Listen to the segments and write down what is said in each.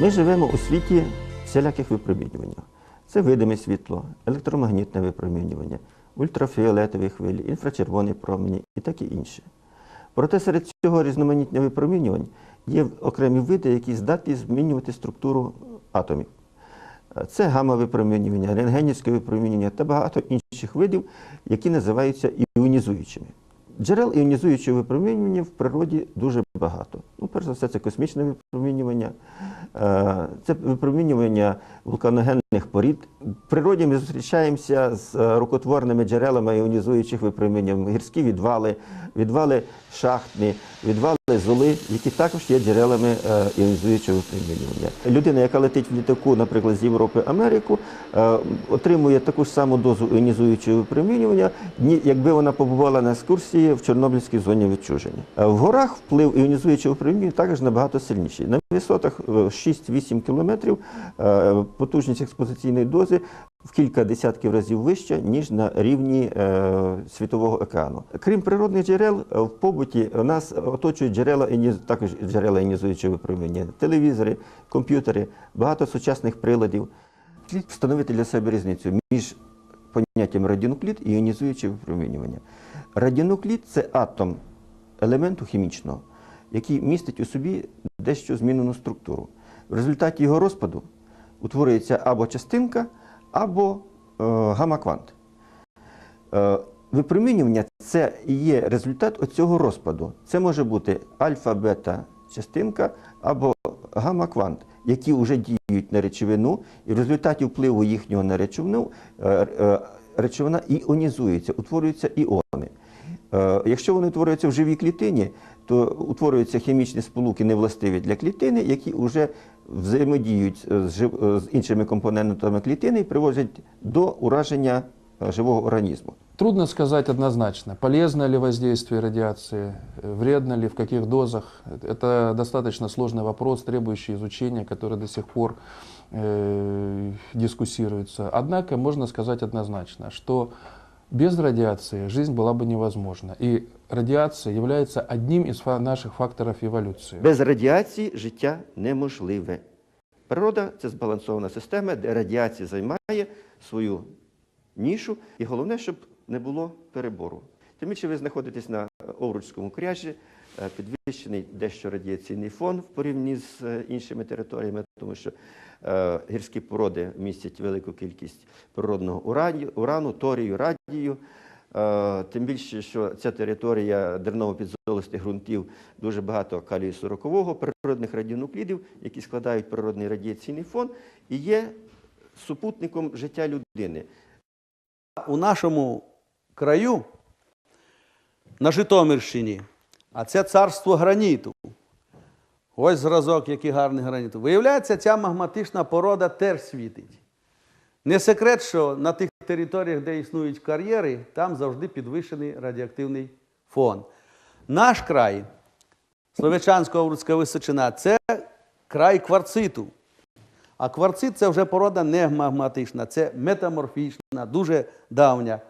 Ми живемо у світі всіляких випромінювань. Це видиме світло, електромагнітне випромінювання, ультрафіолетові хвилі, інфрачервоні промені і таке інше. Проте серед цього різноманіття випромінювань є окремі види, які здатні змінювати структуру атомів. Це гамма-випромінювання, рентгенівське випромінювання та багато інших видів, які називаються іонізуючими. Джерел іонізуючого випромінювання в природі дуже багато. Ну, перш за все, це космічне випромінювання, це випромінювання вулканогенних порід. В природі ми зустрічаємося з е, рукотворними джерелами іонізуючих випромінювань, гірські відвали, відвали шахтні, відвали золи, які також є джерелами е, іонізуючого випромінювання. Людина, яка летить в літаку, наприклад, з Європи Америку, е, отримує таку ж саму дозу іонізуючого випромінювання, якби вона побувала на екскурсії в Чорнобильській зоні відчуження. Е, В горах вплив іонізуючого випромінювання також набагато сильніший. На висотах е, 6-8 кілометрів потужність експозиційної дози в кілька десятків разів вища, ніж на рівні е, світового океану. Крім природних джерел, в побуті нас оточують джерела також джерела іонізуючого випромінювання, телевізори, комп'ютери, багато сучасних приладів. Слід встановити для себе різницю між поняттям радіонуклід і іонізуюче випромінювання. Радіонуклід це атом елементу хімічного, який містить у собі дещо змінену структуру. В результаті його розпаду утворюється або частинка, або е, гамма-квант. Е, Випромінювання це є результат оцього розпаду. Це може бути альфа-бета частинка або гамма-квант, які вже діють на речовину, і в результаті впливу їхнього на речовину е, речовина іонізується, утворюються іони. Якщо вони утворюються в живій клітині, то утворюються хімічні сполуки невластиві для клітини, які вже взаємодіють з, жив- з іншими компонентами клітини і приводять до ураження е, живого організму. Трудно сказать однозначно, полезно ли воздействие радиации, э, вредно ли, в каких дозах. Это достаточно сложный вопрос, требующий изучения, который до сих пор э, дискуссируется. Однако можно сказать однозначно, что без радиации жизнь была бы невозможна. И радиация является одним из фа- наших факторов эволюции. Без радіації життя неможливе. Природа це збалансована система, де радіація займає свою нішу, і головне, щоб не було перебору. Тим більше ви знаходитесь на Овруцькому кряжі, е, підвищений дещо радіаційний фон в порівнянні з е, іншими територіями, тому що е, гірські породи містять велику кількість природного урану, торію, радію. Е, Тим більше, що ця територія дерново-підзолистих ґрунтів дуже багато калію 40-го, природних радіонуклідів, які складають природний радіаційний фон, і є супутником життя людини. у нашому краю, на Житомирщині, а це царство граніту. Ось зразок, який гарний граніту. Виявляється, ця магматична порода теж світить. Не секрет, що на тих територіях, де існують кар'єри, там завжди підвищений радіоактивний фон. Наш край, Словечансько-Овруцька Височина, це край кварциту. А кварцит це вже порода не магматична, це метаморфічна, дуже давня.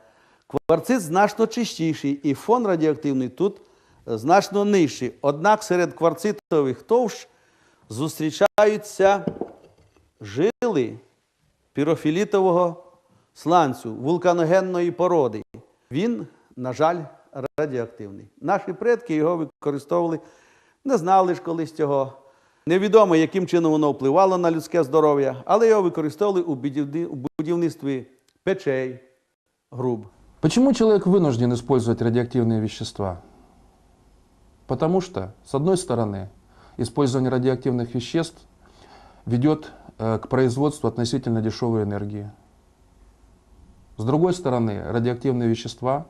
Кварцит значно чистіший, і фон радіоактивний тут значно нижчий. Однак серед кварцитових товщ зустрічаються жили пірофілітового сланцю, вулканогенної породи. Він, на жаль, радіоактивний. Наші предки його використовували, не знали ж колись цього. Невідомо, яким чином воно впливало на людське здоров'я, але його використовували у будівництві печей, груб. Почему человек вынужден использовать радиоактивные вещества? Потому что, с одной стороны, использование радиоактивных веществ ведет э, к производству относительно дешевой энергии. С другой стороны, радиоактивные вещества,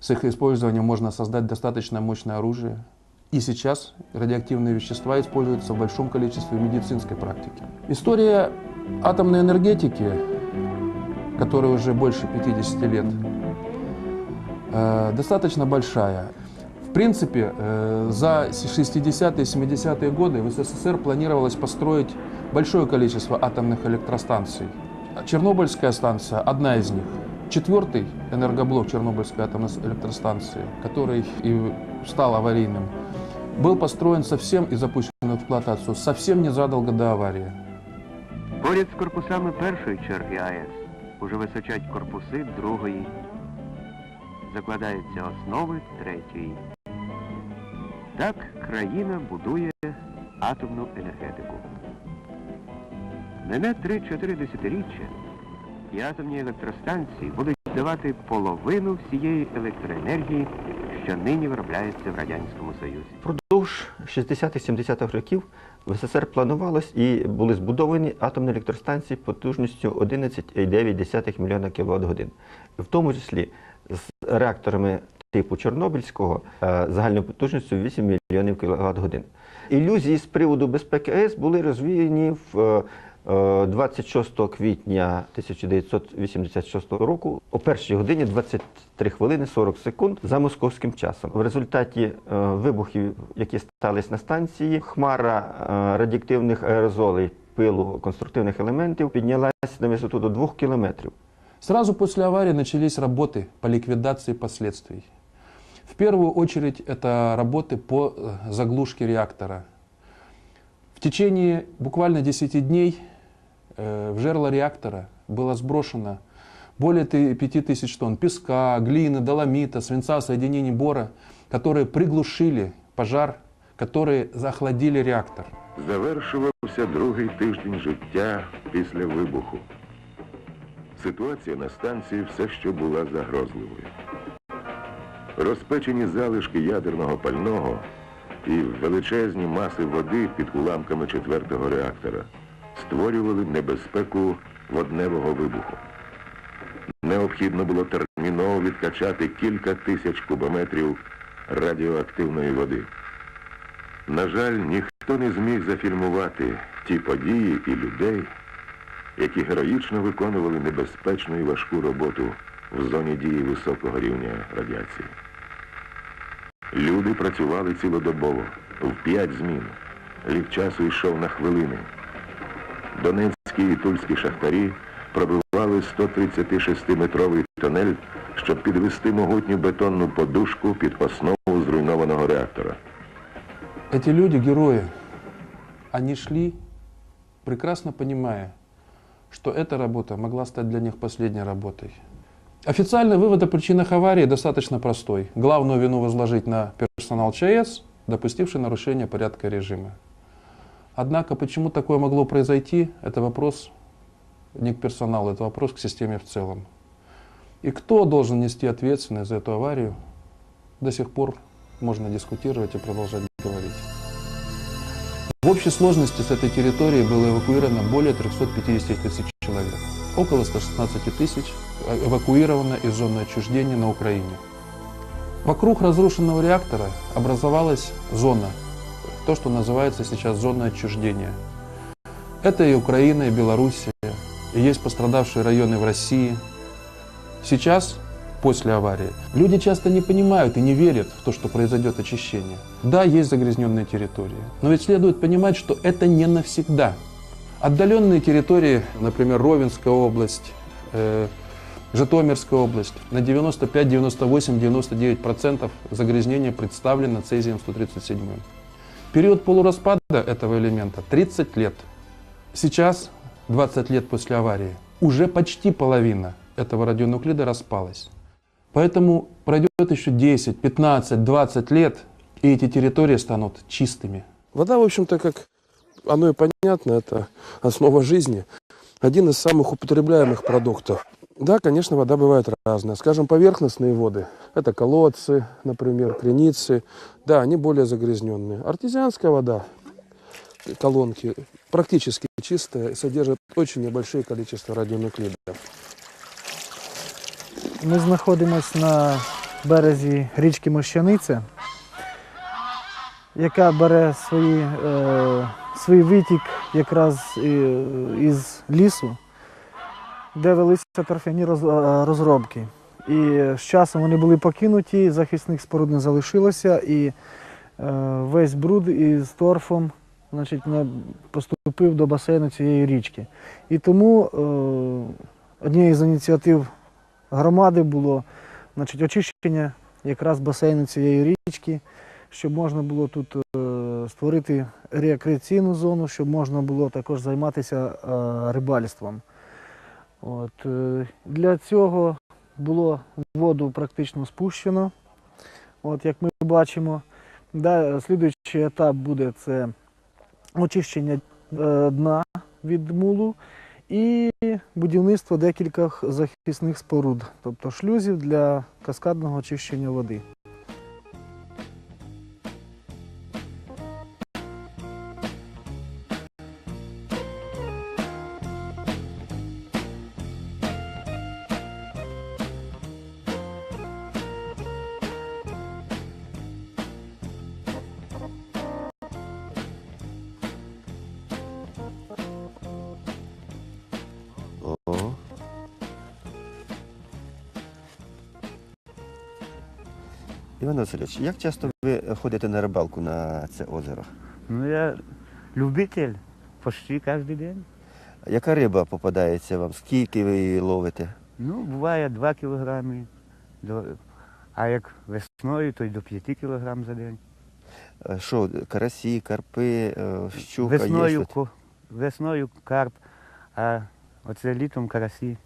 с их использованием можно создать достаточно мощное оружие. И сейчас радиоактивные вещества используются в большом количестве в медицинской практике. История атомной энергетики, которая уже больше 50 лет, э, достаточно большая. В принципе, э, за 60-е, 70-е годы в СССР планировалось построить большое количество атомных электростанций. Чернобыльская станция – одна из них. Четвертый энергоблок Чернобыльской атомной электростанции, который и стал аварийным, был построен совсем и запущен в эксплуатацию совсем незадолго до аварии. Поряд з корпусами першої черги АЕС уже височать корпуси другої. Закладаються основи третьої. Так країна будує атомну енергетику. Мене 3-4 десятиріччя і атомні електростанції будуть давати половину всієї електроенергії, що нині виробляється в Радянському Союзі. Впродовж 60-70-х років в СССР планувалось і були збудовані атомні електростанції потужністю 11,9 мільйона кВт годин, в тому числі з реакторами типу Чорнобильського е, загальною потужністю 8 мільйонів кВт годин. Ілюзії з приводу безпеки АЕС були розвіяні в е, е, 26 квітня 1986 року о першій годині 23 хвилини 40 секунд за московським часом. В результаті е, вибухів, які сталися на станції, хмара е, радіоактивних аерозолей, пилу конструктивних елементів піднялась на висоту до 2 кілометрів. Сразу после аварии начались работы по ликвидации последствий. В первую очередь это работы по э, заглушке реактора. В течение буквально 10 дней э, в жерло реактора было сброшено более 5000 тонн песка, глины, доломита, свинца, соединений бора, которые приглушили пожар, которые охладили реактор. Завершувався другий тиждень життя після вибуху. Ситуація на станції все ще була загрозливою. Розпечені залишки ядерного пального і величезні маси води під уламками четвертого реактора створювали небезпеку водневого вибуху. Необхідно було терміново відкачати кілька тисяч кубометрів радіоактивної води. На жаль, ніхто не зміг зафільмувати ті події і людей, які героїчно виконували небезпечну і важку роботу в зоні дії високого рівня радіації. Люди працювали цілодобово, в п'ять змін. Лік часу йшов на хвилини. Донецькі і тульські шахтарі пробивали 136-метровий тонель, щоб підвести могутню бетонну подушку під основу зруйнованого реактора. Эти люди герои. Они шли, прекрасно понимая, что эта работа могла стать для них последней работой. Официальный вывод о причинах аварии достаточно простой. Главную вину возложить на персонал ЧАЭС, допустивший нарушение порядка режима. Однако, почему такое могло произойти, это вопрос не к персоналу, это вопрос к системе в целом. И кто должен нести ответственность за эту аварию, до сих пор можно дискутировать и продолжать говорить. В общей сложности с этой территории было эвакуировано более 350 тысяч человек. Около 116 тысяч э, эвакуировано из зоны отчуждения на Украине. Вокруг разрушенного реактора образовалась зона, то, что называется сейчас зона отчуждения. Это и Украина, и Белоруссия, и есть пострадавшие районы в России. Сейчас, после аварии, люди часто не понимают и не верят в то, что произойдет очищение. Да, есть загрязненные территории, но ведь следует понимать, что это не навсегда. Отдаленные территории, например, Ровенская область, э, Житомирская область, на 95, 98, 99% загрязнения представлено цезием-137. Период полураспада этого элемента 30 лет. Сейчас, 20 лет после аварии, уже почти половина этого радионуклида распалась. Поэтому пройдет еще 10, 15, 20 лет, и эти территории станут чистыми. Вода, в общем-то, как оно и понятно, это основа жизни. Один из самых употребляемых продуктов. Да, конечно, вода бывает разная. Скажем, поверхностные воды. Это колодцы, например, креницы. Да, они более загрязненные. Артезианская вода, колонки, практически чистая, содержит очень небольшое количество радионуклидов. Ми знаходимося на березі річки Мощаниця, яка бере свої, е, свій витік якраз із лісу, де велися торфяні е, розробки. І з часом вони були покинуті, захисних споруд не залишилося, і е, весь бруд із торфом значить, на- поступив до басейну цієї річки. І тому е, однією з ініціатив громади було значить, очищення якраз басейну цієї річки, щоб можна було тут е, створити рекреаційну зону, щоб можна було також займатися е, рибальством. От, е, для цього було воду практично спущено, от, як ми бачимо. Да, слідуючий етап буде це очищення дна від мулу і будівництво декількох захисних споруд, тобто шлюзів для каскадного очищення води. Васильович, як часто ви ходите на рибалку на це озеро? Ну, я любитель почти каждый день. Яка риба попадається вам? Скільки ви її ловите? Ну, буває 2 кілограми, до- а як весною, то й до 5 кілограм за день. Е, Що, карасі, карпи, е, щука весною, є? весною карп, а оце літом карасі.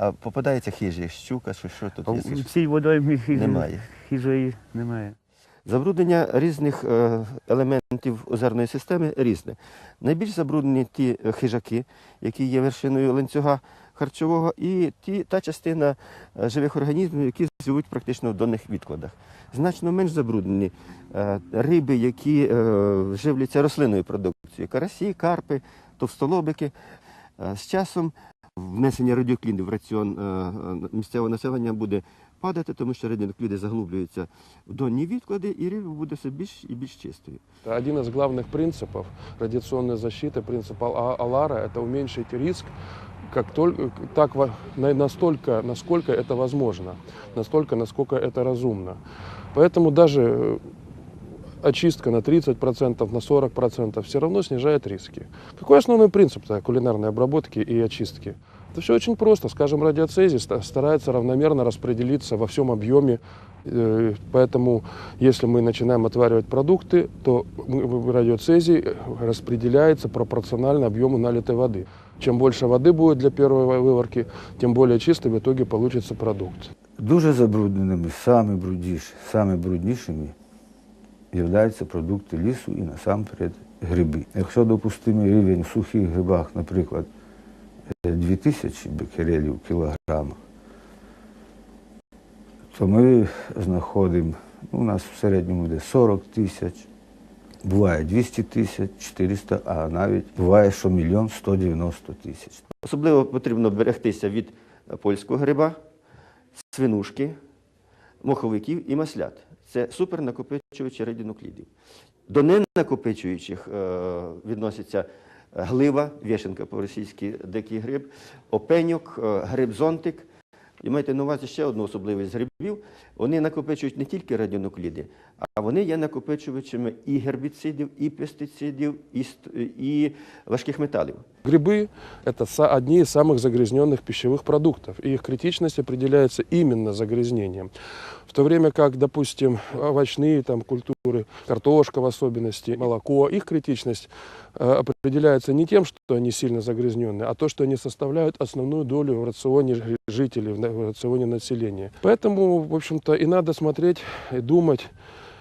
А попадається хижі, щука, що, що тут є? в цій водоймі хижі- Немає. хижої немає. Забруднення різних е, елементів озерної системи різне. Найбільш забруднені ті е, хижаки, які є вершиною ланцюга харчового, і ті, та частина е, живих організмів, які живуть практично в донних відкладах. Значно менш забруднені риби, які живляться рослинною продукцією, карасі, карпи, товстолобики. З часом внесення радіокліду в раціон е, е, місцевого населення буде падати, тому що радіокліди заглублюються в донні відклади, і риба буде все більш і більш чистою. Это Один из главных принципов радиационной защиты, принцип А- Алара, это уменьшить риск как только, так, во- на- настолько, насколько это возможно, настолько, насколько это разумно. Поэтому даже э, очистка на 30%, на 40% все равно снижает риски. Какой основной принцип кулинарной обработки и очистки? Это все очень просто. Скажем, радиоцезий ста- старается равномерно распределиться во всем объеме. Э, Поэтому, если мы начинаем отваривать продукты, то мы- в- радиоцезий распределяется пропорционально объему налитой воды. Чем больше воды будет для первой выварки, тем более чистый в итоге получится продукт. Дуже забрудненими, саме брудніші, саме бруднішими являються продукти лісу і насамперед гриби. Якщо допустимий рівень в сухих грибах, наприклад, е, 2000 бекерелів в кілограмах, то ми знаходимо, ну, у нас в середньому йде 40 тисяч, буває 200 тисяч, 400, а навіть буває, що мільйон 190 тисяч. Особливо потрібно берегтися від е, польського гриба, свинушки, моховиків і маслят. Це супернакопичувачі радіонуклідів. До ненакопичуючих е, відносяться глива, вішенка по-російськи дикий гриб, опеньок, е, гриб-зонтик. І маєте на увазі ще одну особливість грибів. Вони накопичують не тільки радіонукліди, а вони є накопичувачами і гербіцидів, і пестицидів, і, ст- і важких металів. Грибы – это са- одни из самых загрязненных пищевых продуктов, и их критичность определяется именно загрязнением. В то время как, допустим, овощные там, культуры, картошка в особенности, молоко, их критичность э, определяется не тем, что они сильно загрязненные, а то, что они составляют основную долю в рационе жи- жителей, в на- в рационе населения. Поэтому, в общем-то, и надо смотреть и думать,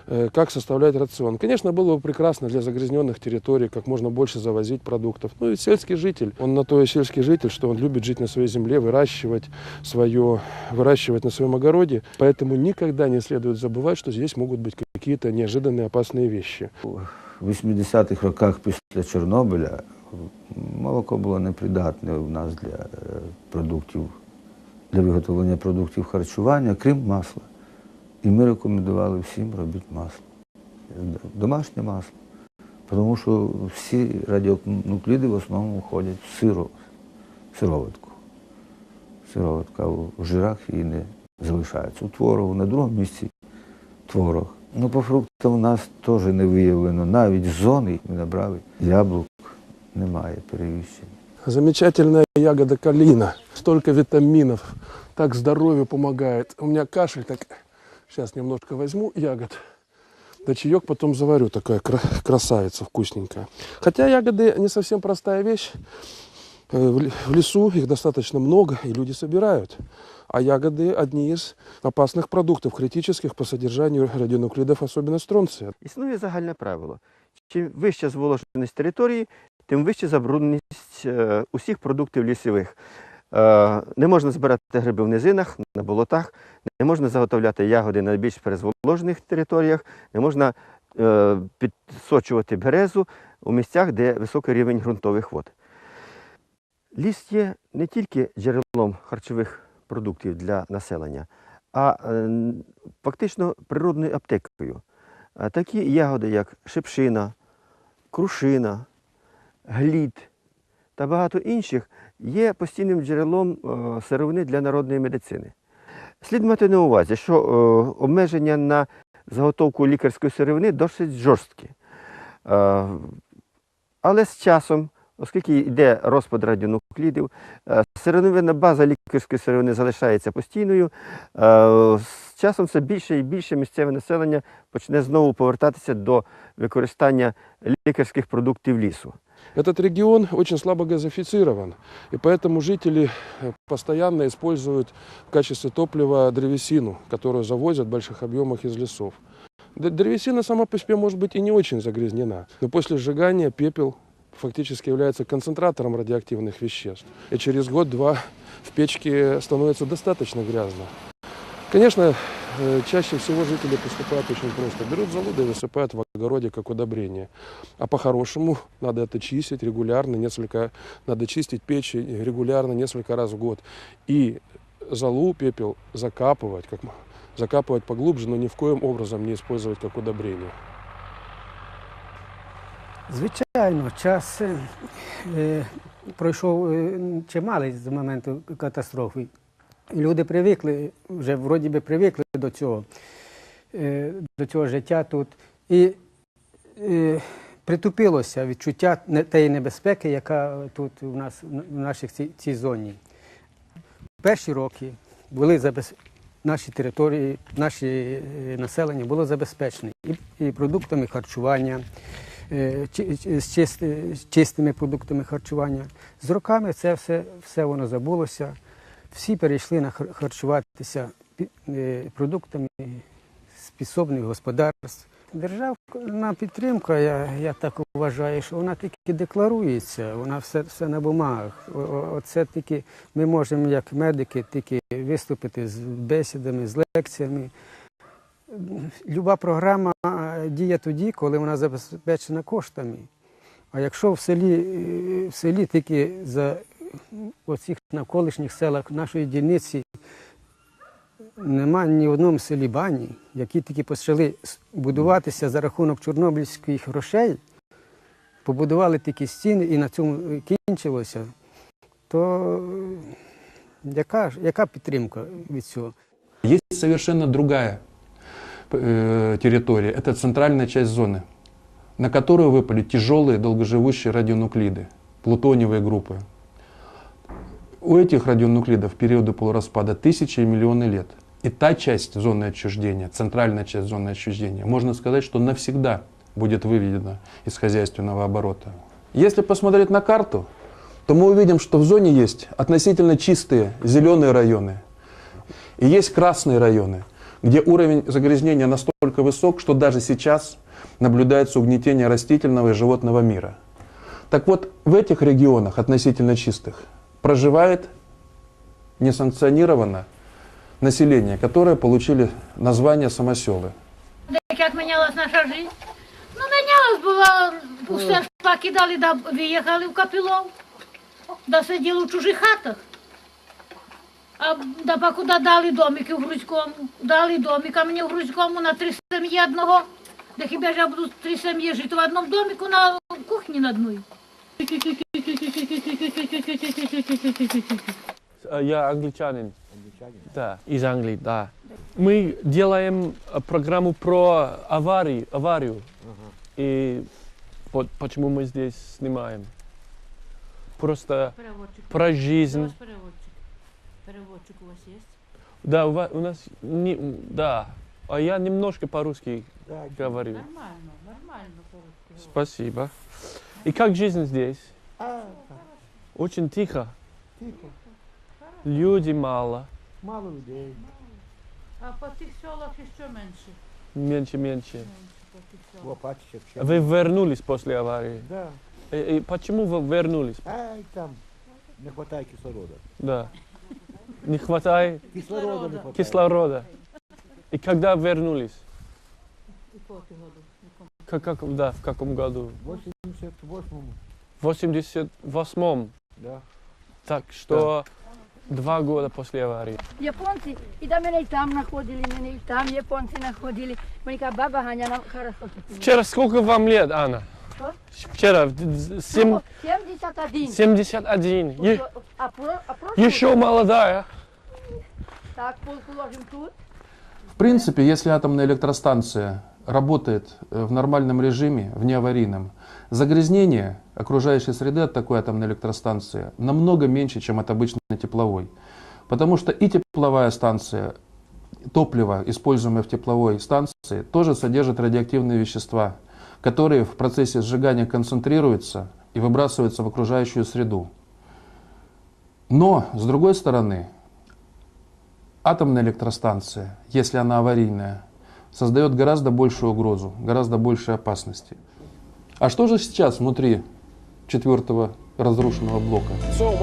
э, как составлять рацион. Конечно, было бы прекрасно для загрязненных территорий как можно больше завозить продуктов. Ну и сельский житель, он на то и сельский житель, что он любит жить на своей земле, выращивать свое, выращивать на своем огороде. Поэтому никогда не следует забывать, что здесь могут быть какие-то неожиданные опасные вещи. В 80-х роках після Чорнобиля молоко було непридатне у нас для е, продуктів, для виготовлення продуктів харчування, крім масла. І ми рекомендували всім робити масло. Домашнє масло. Тому що всі радіонукліди в основному входять в сиро, сироватку. Сироватка у жирах її не залишається. У творогу на другому місці творог. Ну, по фруктам у нас теж не виявлено. Навіть зони ми набрали яблук, немає перевіщення. Замечательная ягода калина. Столько витаминов. Так здоровью помогает. У меня кашель, так сейчас немножко возьму ягод. Да чаек потом заварю, такая кра- красавица вкусненькая. Хотя ягоды не совсем простая вещь. Э, В л- в лесу их достаточно много, и люди собирают. А ягоды одни из опасных продуктов, критических по содержанию радионуклидов, особенно стронция. Існує загальне правило. Чим вища зволоженість території, Тим вища забрудненість е, усіх продуктів лісових. Е, Не можна збирати гриби в низинах, на болотах, не можна заготовляти ягоди на більш перезволожених територіях, не можна е, підсочувати березу у місцях, де високий рівень ґрунтових вод. Ліс є не тільки джерелом харчових продуктів для населення, а фактично природною аптекою. Такі ягоди, як шипшина, крушина, глід та багато інших, є постійним джерелом е, сировини для народної медицини. Слід мати на увазі, що е, обмеження на заготовку лікарської сировини досить жорсткі. Е, Але з часом, оскільки йде розпад радіонуклідів, сировинна база лікарської сировини залишається постійною. З часом все більше і більше місцеве населення почне знову повертатися до використання лікарських продуктів лісу. Этот регион очень слабо газифицирован, и поэтому жители э, постоянно используют в качестве топлива древесину, которую завозят в больших объемах из лесов. Древесина сама по себе может быть и не очень загрязнена, но после сжигания пепел фактически является концентратором радиоактивных веществ. И через год-два в печке становится достаточно грязно. Конечно, чаще всего жители поступают очень просто. Берут залуды и высыпают в огороде как удобрение. А по-хорошему надо это чистить регулярно, несколько, надо чистить печи регулярно, несколько раз в год. И золу, пепел закапывать, как, м- закапывать поглубже, но ни в коем образом не использовать как удобрение. Звичайно, час е, е, пройшов е, чималий з моменту катастрофи. Люди привикли, вже вроді би привикли до цього, е, до цього життя тут. І е, притупилося відчуття тієї небезпеки, яка тут у нас в нашій цій, зоні. Перші роки були забез... наші території, наше е, населення було забезпечене і, продуктами харчування, з чистими продуктами харчування. З роками це все, все воно забулося. Всі перейшли на харчуватися е, продуктами з підсобних господарств. Державна підтримка, я, я так вважаю, що вона тільки декларується, вона все, все на бумагах. Оце тільки ми можемо, як медики, тільки виступити з бесідами, з лекціями. Люба програма діє тоді, коли вона забезпечена коштами. А якщо в селі, е, в селі тільки за оцих навколишніх селах нашої дільниці нема ні в одному селі бані, які тільки почали с- будуватися за рахунок чорнобильських грошей, побудували такі стіни і на цьому е, кінчилося, то е, яка, ж- яка підтримка від цього? Есть совершенно другая э, территория. Это центральная часть зоны, на которую выпали тяжелые долгоживущие радионуклиды, плутониевые группы. У этих радионуклидов периоды полураспада тысячи и миллионы лет. И та часть зоны отчуждения, центральная часть зоны отчуждения, можно сказать, что навсегда будет выведена из хозяйственного оборота. Если посмотреть на карту, то мы увидим, что в зоне есть относительно чистые зеленые районы, и есть красные районы, где уровень загрязнения настолько высок, что даже сейчас наблюдается угнетение растительного и животного мира. Так вот, в этих регионах, относительно чистых, проживает несанкционированно население, которое получили название самоселы. Як мінялась наша життя? Ну, мінялась, була, усе покидали, да виїхали в Капілов, да сиділи в чужих хатах. А да покуда дали домики в Грузькому, дали домик, а мені в Грузькому на три сім'ї одного. Да хіба ж я буду три сім'ї жити в одному домику на кухні на одній? Я англичанин. Да, из Англии, да. Мы делаем э, программу про аварии, аварию. И вот почему мы здесь снимаем. Просто Переводчик. про жизнь. переводчик. Переводчик у вас є? Да, у, ва- у нас не, да. А я немножко по-русски говорю. Нормально, нормально по-русски. Спасибо. И как жизнь здесь? Очень тихо. Люди мало. Мало людей. А по тих селах ще менше. Меньше, меньше. Селах. Лопатчик. Вы вернулись после аварии? Да. И, и почему вы вернулись? Ай, там не хватает кислорода. Да. Не хватает Кислорода не хватает. кислорода. И когда вернулись? Якому? Как, как, да, в каком году? В 88-му. В 88-м. Да. Так что два года после аварии. Японці, і да мене і там знаходили, мене і там японці знаходили. Мені каже, баба Ганя нам хорошо. тут. Вчера сколько вам лет, Анна? Что? Вчера в д- сем- Ну, 71. 71. Е- А, про, а прошлый еще молодая. Так, пол положим тут. В принципе, если атомная электростанция работает э, в нормальном режиме, в неаварийном, загрязнение окружающей среды от такой атомной электростанции намного меньше, чем от обычной тепловой. Потому что и тепловая станция, топливо, используемое в тепловой станции, тоже содержит радиоактивные вещества, которые в процессе сжигания концентрируются и выбрасываются в окружающую среду. Но, с другой стороны, атомная электростанция, если она аварийная, создает гораздо большую угрозу, гораздо больше опасности. А что же сейчас внутри четвертого разрушенного блока? So,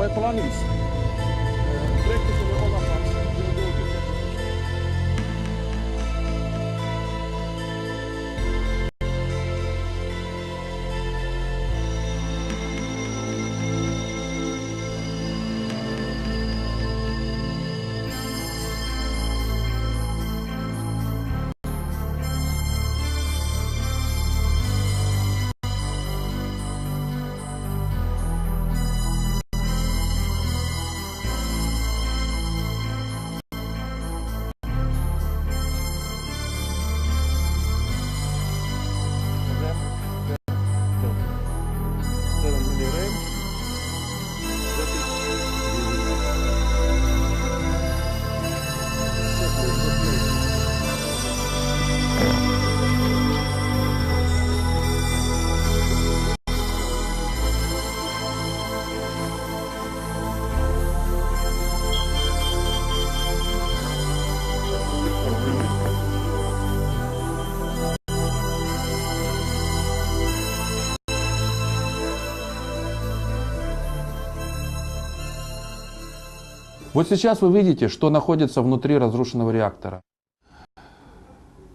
Вот сейчас вы видите, что находится внутри разрушенного реактора.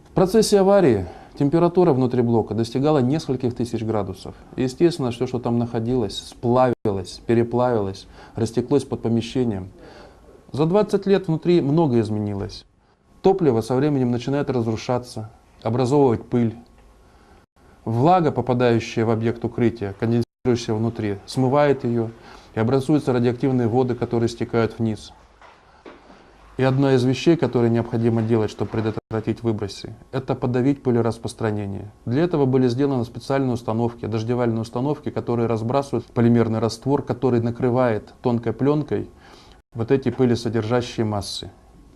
В процессе аварии температура внутри блока достигала нескольких тысяч градусов. И естественно, все, что там находилось, сплавилось, переплавилось, растеклось под помещением. За 20 лет внутри многое изменилось. Топливо со временем начинает разрушаться, образовывать пыль. Влага, попадающая в объект укрытия, конденсирующаяся внутри, смывает ее, и образуются радиоактивные воды, которые стекают вниз. И одна из вещей, которые необходимо делать, чтобы предотвратить выбросы, это подавить пылераспространение. Для этого были сделаны специальные установки, дождевальные установки, которые разбрасывают полимерный раствор, который накрывает тонкой пленкой вот эти пылесодержащие массы.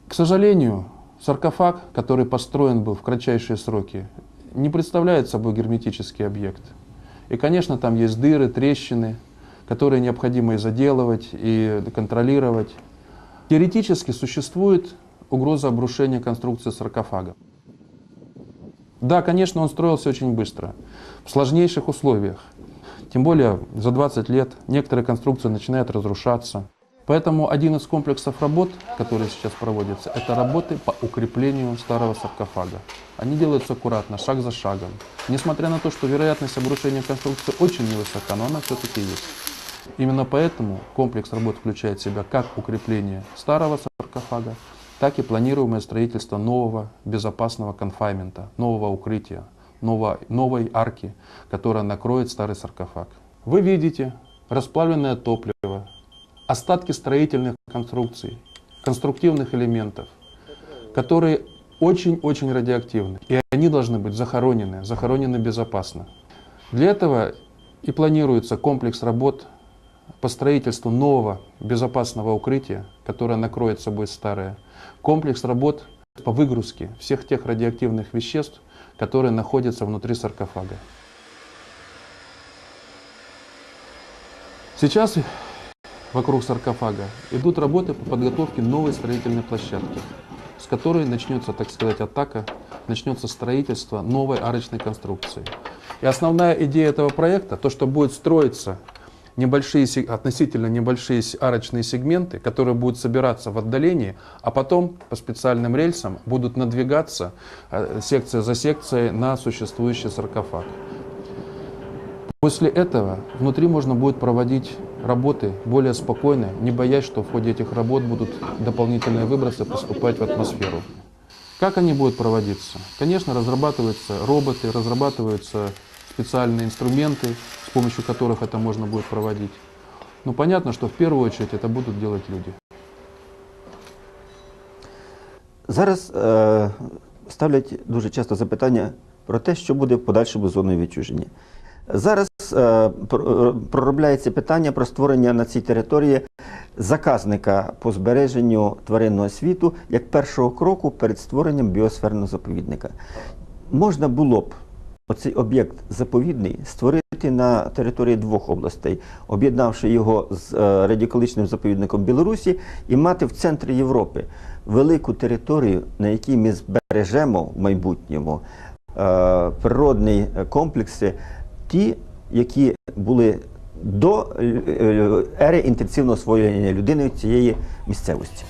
К сожалению, саркофаг, который построен был в кратчайшие сроки, не представляет собой герметический объект. И, конечно, там есть дыры, трещины, которые необходимо и заделывать, и контролировать. Теоретически существует угроза обрушения конструкции саркофага. Да, конечно, он строился очень быстро, в сложнейших условиях. Тем более за 20 лет некоторые конструкции начинают разрушаться. Поэтому один из комплексов работ, которые сейчас проводятся, это работы по укреплению старого саркофага. Они делаются аккуратно, шаг за шагом. Несмотря на то, что вероятность обрушения конструкции очень невысока, но она все-таки есть. Именно поэтому комплекс работ включает в себя как укрепление старого саркофага, так и планируемое строительство нового безопасного конфаймента, нового укрытия, ново- новой арки, которая накроет старый саркофаг. Вы видите расплавленное топливо, остатки строительных конструкций, конструктивных элементов, которые очень-очень радиоактивны. И они должны быть захоронены, захоронены безопасно. Для этого и планируется комплекс работ по строительству нового безопасного укрытия, которое накроет собой старое. Комплекс работ по выгрузке всех тех радиоактивных веществ, которые находятся внутри саркофага. Сейчас вокруг саркофага идут работы по подготовке новой строительной площадки, с которой начнется, так сказать, атака, начнется строительство новой арочной конструкции. И основная идея этого проекта, то, что будет строиться небольшие, относительно небольшие арочные сегменты, которые будут собираться в отдалении, а потом по специальным рельсам будут надвигаться э, секция за секцией на существующий саркофаг. После этого внутри можно будет проводить работы более спокойно, не боясь, что в ходе этих работ будут дополнительные выбросы поступать в атмосферу. Как они будут проводиться? Конечно, разрабатываются роботы, разрабатываются специальные инструменты, с помощью которых это можно будет проводить. Но понятно, что в первую очередь это будут делать люди. Зараз е, ставлять дуже часто запитання про те, що буде в подальшому зоною відчуження. Зараз проробляється питання про створення на цій території заказника по збереженню тваринного світу як першого кроку перед створенням біосферного заповідника. Можна було б оцей об'єкт заповідний створити на території двох областей, об'єднавши його з е, радіоколичним заповідником Білорусі і мати в центрі Європи велику територію, на якій ми збережемо в майбутньому е, природні комплекси, ті, які були до е, е, ери інтенсивного освоєння людини цієї місцевості.